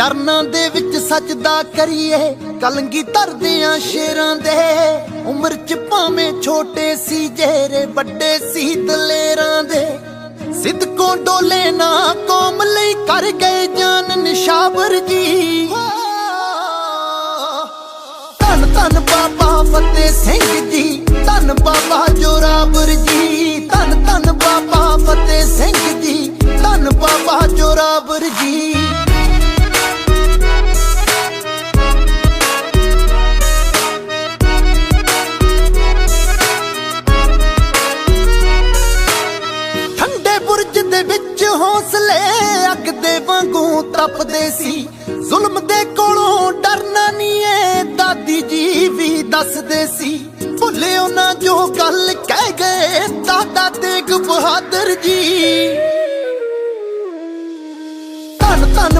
ਚਰਨਾਂ ਦੇ ਵਿੱਚ ਸਜਦਾ ਕਰੀਏ, ਕਲੰਗੀ ਧਰਦਿਆਂ ਸ਼ੇਰਾਂ ਦੇ। ਉਮਰ ਚ ਭਾਵੇਂ ਛੋਟੇ ਸੀ ਜਿਹੜੇ ਵੱਡੇ ਸੀ ਦਲੇਰਾਂ ਦੇ। ਸਿੱਧਕੋਂ ਡੋਲੇ ਨਾ ਕੌਮ ਲਈ ਕਰ ਗਏ ਜਾਨ ਨਿਸ਼ਾਵਰ ਜੀ। ਧੰਨ ਧੰਨ ਬਾਬਾ ਫਤਿਹ ਸਿੰਘ ਜੀ, ਧੰਨ ਬਾਬਾ ਜੋਰਾਵਰ ਜੀ। ਧੰਨ ਧੰਨ ਬਾਬਾ ਫਤਿਹ ਸਿੰਘ ਜੀ, ਧੰਨ ਬਾਬਾ ਜੋਰਾਵਰ ਜੀ। ਦੇ ਵਿੱਚ ਹੌਸਲੇ ਅੱਗ ਦੇ ਵਾਂਗੂ ਤਪਦੇ ਸੀ। ਜ਼ੁਲਮ ਦੇ ਕੋਲੋਂ ਡਰਨਾ ਨਹੀਂ ਏ, ਦਾਦੀ ਜੀ ਵੀ ਦੱਸਦੇ ਸੀ। ਭੁੱਲਿਓ ਨਾ ਜੋ ਗੱਲ ਕਹਿ ਗਏ, ਦਾਦਾ ਤੇਗ ਬਹਾਦਰ ਜੀ।